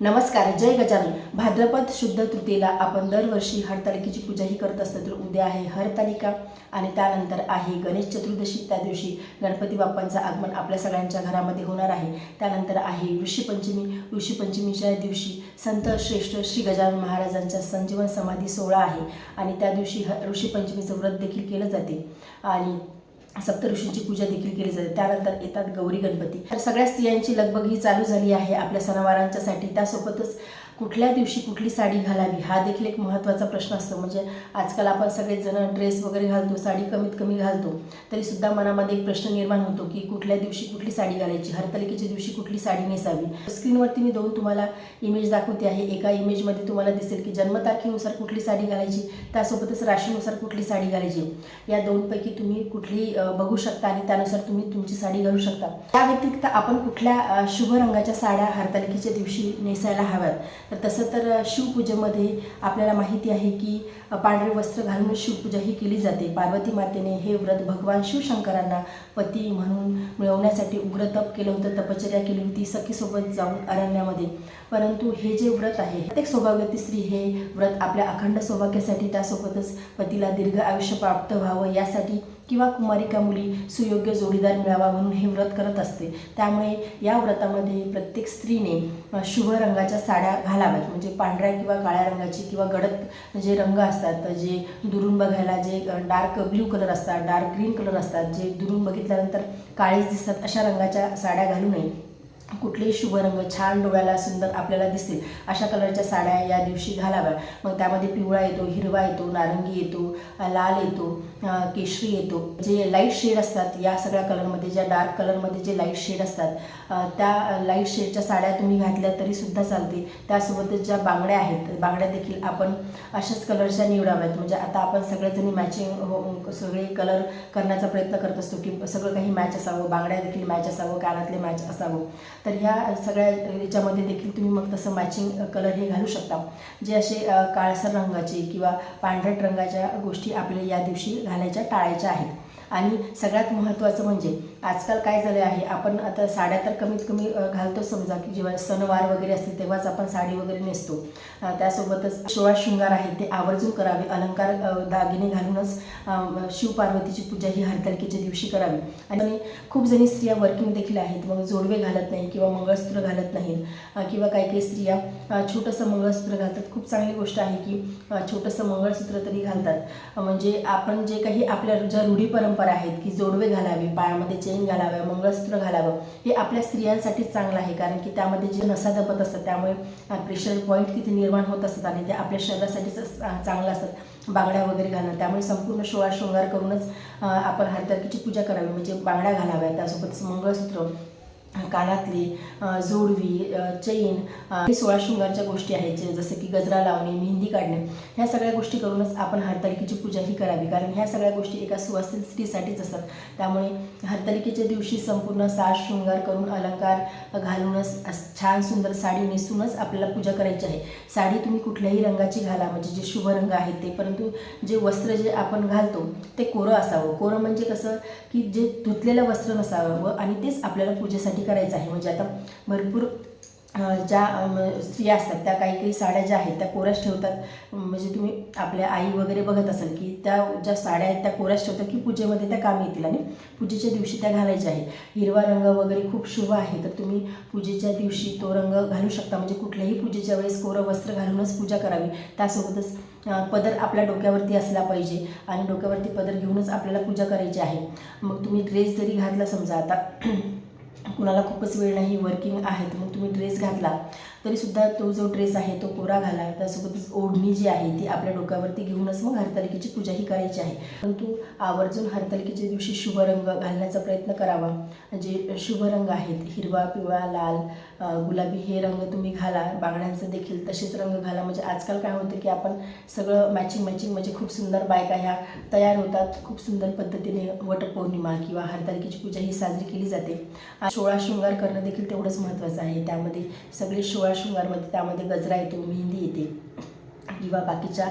नमस्कार जय गजानन. भाद्रपद शुद्ध तृतीयेला आपण दरवर्षी हरतालिकेची पूजाही करत असतो तर उद्या आहे हरतालिका आणि त्यानंतर आहे गणेश चतुर्दशी. त्या दिवशी गणपती बाप्पांचं आगमन आपल्या सगळ्यांच्या घरामध्ये होणार आहे. त्यानंतर आहे ऋषीपंचमी. ऋषीपंचमीच्या दिवशी संत श्रेष्ठ श्री गजानन महाराजांचा संजीवन समाधी सोहळा आहे आणि त्या दिवशी ह ऋषीपंचमीचं व्रत देखील केलं जाते. आणि सप्तऋषींची पूजा देखील केली जाते. त्यानंतर येतात गौरी गणपती. तर सगळ्या स्त्रियांची लगबग ही चालू झाली आहे. आपल्या सणावारांच्यासाठी त्यासोबतच कुठल्या दिवशी कुठली साडी घालावी हा देखील एक महत्त्वाचा प्रश्न असतो. म्हणजे आजकाल आपण सगळेजण ड्रेस वगैरे घालतो साडी कमीत कमी घालतो तरीसुद्धा मनामध्ये एक प्रश्न निर्माण होतो की कुठल्या दिवशी कुठली साडी घालायची हरतालिकेच्या दिवशी कुठली साडी नेसावी? स्क्रीनवरती मी दोन तुम्हाला इमेज दाखवते आहे. एका इमेजमध्ये तुम्हाला दिसेल की जन्मतारखेनुसार कुठली साडी घालायची त्यासोबतच राशीनुसार कुठली साडी घालायची. या दोनपैकी तुम्ही कुठली बघू शकता आणि त्यानुसार तुम्ही तुमची साडी घालू शकता. त्या व्यतिरिक्त आपण कुठल्या शुभ रंगाच्या साड्या हरतालिकेच्या दिवशी नेसायला हव्यात? तर तसं तर शिवपूजेमध्ये आपल्याला माहिती आहे की पांढरे वस्त्र घालून शिवपूजा ही केली जाते. पार्वती मातेने हे व्रत भगवान शिवशंकरांना पती म्हणून मिळवण्यासाठी उग्र तप केलं होतं तपश्चर्या केली होती सखीसोबत जाऊन अरण्यामध्ये. परंतु हे जे व्रत आहे प्रत्येक सौभाग्यवती स्त्री हे व्रत आपल्या अखंड सौभाग्यासाठी त्यासोबतच पतीला दीर्घ आयुष्य प्राप्त व्हावं यासाठी किंवा कुमारिका मुली सुयोग्य जोडीदार मिळावा म्हणून हे व्रत करत असते. त्यामुळे या व्रतामध्ये प्रत्येक स्त्रीने शुभ रंगाच्या साड्या घालाव्यात. म्हणजे पांढऱ्या किंवा काळ्या रंगाची किंवा गडद जे रंग असतात जे दुरून बघायला जे डार्क ब्ल्यू कलर असतात डार्क ग्रीन कलर असतात जे दुरून बघितल्यानंतर काळीच दिसतात अशा रंगाच्या साड्या घालू नये. कुठलेही शुभ रंग छान डोळ्याला सुंदर आपल्याला दिसतील अशा कलरच्या साड्या या दिवशी घालाव्या मग त्यामध्ये पिवळा येतो हिरवा येतो नारंगी येतो लाल येतो केशरी येतो. जे लाइट शेड असतात या सगळ्या कलरमध्ये ज्या डार्क कलरमध्ये जे लाइट शेड असतात त्या लाइट शेडच्या साड्या तुम्ही घातल्या तरीसुद्धा चालते त्यासोबतच ज्या बांगड्या आहेत बांगड्या देखील आपण अशाच कलरच्या निवडाव्यात. म्हणजे आता आपण सगळेजणी मॅचिंग हो सगळे कलर करण्याचा प्रयत्न करत असतो की सगळं काही मॅच असावं बांगड्या देखील मॅच असावं कानातले मॅच असावं. तर ह्या सगळ्या याच्यामध्ये देखील तुम्ही मग तसं मॅचिंग कलर हे घालू शकता. जे असे काळसर रंगाचे किंवा पांढरट रंगाच्या गोष्टी आपल्याला या दिवशी घालायच्या टाळायच्या आहेत. आणि सगळ्यात महत्त्वाचं म्हणजे आजकाल काय झालं आहे आपण आता साड्या तर कमीत कमी घालतो समजा की जेव्हा सणवार वगैरे असतील तेव्हाच आपण साडी वगैरे नेसतो. त्यासोबतच सोळा शृंगार आहे ते आवर्जून करावे अलंकार दागिने घालूनच शिवपार्वतीची पूजा ही हरतालिकेच्या दिवशी करावी. आणि खूप जणी स्त्रिया वर्किंग देखील आहेत मग जोडवे घालत नाही किंवा मंगळसूत्र घालत नाहीत किंवा काही काही स्त्रिया छोटंसं मंगळसूत्र घालतात. खूप चांगली गोष्ट आहे की छोटंसं मंगळसूत्र तरी घालतात. म्हणजे आपण जे काही आपल्या ज्या रूढी परंपरा आहेत की जोडवे घालावे पायामध्ये चेन घालाव्या मंगळसूत्र घालावं हे आपल्या स्त्रियांसाठीच चांगलं आहे. कारण की त्यामध्ये जे नसा दबत असतात त्यामुळे प्रेशर पॉईंट तिथे निर्माण होत असतात आणि ते आपल्या शरीरासाठीच चांगलं असतात. बांगड्या वगैरे घालणं त्यामुळे संपूर्ण सोळा शृंगार करूनच आपण हरतर्कीची पूजा करावी. म्हणजे बांगड्या घालाव्या त्यासोबतच मंगळसूत्र कानातली जोडवी चैन हे सोळा शृंगारच्या गोष्टी आहेत जे जसं की गजरा लावणे मेहंदी काढणे ह्या सगळ्या गोष्टी करूनच आपण हरतालिकेची पूजा ही करावी. कारण ह्या सगळ्या गोष्टी एका सुवासित स्त्रीसाठीच असतात. त्यामुळे हरतालिकेच्या दिवशी संपूर्ण साज शृंगार करून अलंकार घालूनच छान सुंदर साडी नेसूनच आपल्याला पूजा करायची आहे. साडी तुम्ही कुठल्याही रंगाची घाला म्हणजे जे शुभ रंग आहेत ते. परंतु जे वस्त्र जे आपण घालतो ते कोरं असावं. कोरं म्हणजे कसं की जे धुतलेलं वस्त्र नसावं आणि तेच आपल्याला पूजेसाठी करायचं आहे. म्हणजे आता भरपूर ज्या स्त्रिया असतात त्या काही काही साड्या ज्या आहेत त्या कोऱ्याच ठेवतात. म्हणजे तुम्ही आपल्या आई वगैरे बघत असाल की त्या ज्या साड्या आहेत त्या कोऱ्याच ठेवतात की पूजेमध्ये त्या कामी येतील. आणि पूजेच्या दिवशी त्या घालायच्या आहे हिरवा रंग वगैरे खूप शुभ आहे. तर तुम्ही पूजेच्या दिवशी तो रंग घालू शकता. म्हणजे कुठल्याही पूजेच्या वेळेस कोरं वस्त्र घालूनच पूजा करावी. त्यासोबतच पदर आपल्या डोक्यावरती असला पाहिजे. आणि डोक्यावरती पदर घेऊनच आपल्याला पूजा करायची आहे. मग तुम्ही ड्रेस जरी घातला समजा आता कुणाला खूपच वेळ नाही वर्किंग आहे मग तुम्ही ड्रेस घातला. तरीसुद्धा तो जो ड्रेस आहे तो कोरा घाला. त्यासोबतच ओढणी जी आहे ती आपल्या डोक्यावरती घेऊनच मग हरतालिकेची पूजा ही करायची आहे. परंतु आवर्जून हरतालिकेच्या दिवशी शुभ रंग घालण्याचा प्रयत्न करावा. जे शुभ रंग आहेत हिरवा पिवळा लाल गुलाबी हे रंग तुम्ही घाला. बांगड्यांचं देखील तसेच रंग घाला. म्हणजे आजकाल काय होतं की आपण सगळं मॅचिंग मॅचिंग म्हणजे खूप सुंदर बायका ह्या तयार होतात. खूप सुंदर पद्धतीने वटपौर्णिमा किंवा हरतालिकेची पूजा ही साजरी केली जाते. सोळा शृंगार करणं देखील तेवढंच महत्त्वाचं आहे. त्यामध्ये सगळे सोळा शृंगारमध्ये त्यामध्ये गजरा येतो मेहंदी येते. किंवा बाकीच्या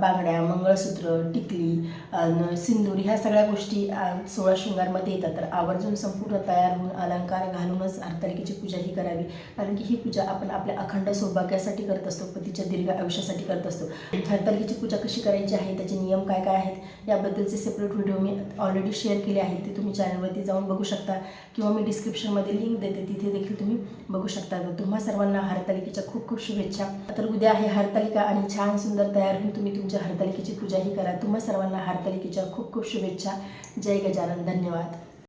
बांगड्या मंगळसूत्र टिकली सिंदूर ह्या सगळ्या गोष्टी सोळा शृंगारमध्ये येतात. तर आवर्जून संपूर्ण तयार होऊन अलंकार घालूनच हरतालिकेची पूजा ही करावी. कारण की ही पूजा आपण आपल्या अखंड सौभाग्यासाठी करत असतो पतीच्या दीर्घ आयुष्यासाठी करत असतो. हरतालिकेची पूजा कशी करायची आहे त्याचे नियम काय काय आहेत याबद्दलचे सेपरेट व्हिडिओ मी ऑलरेडी शेअर केले आहेत. ते तुम्ही चॅनलवरती जाऊन बघू शकता किंवा मी डिस्क्रिप्शनमध्ये लिंक देते. तिथे देखील तुम्ही बघू शकता. तर तुम्हा सर्वांना हरतालिकेच्या खूप खूप शुभेच्छा. तर उद्या आहे हरतालिका आणि छान सुंदर तयार होऊन तुम्ही तुमच्या हरतालिकेची पूजाही करा. तुम्हा सर्वांना हरतालिकेच्या खूप खूप शुभेच्छा. जय गजानन. धन्यवाद.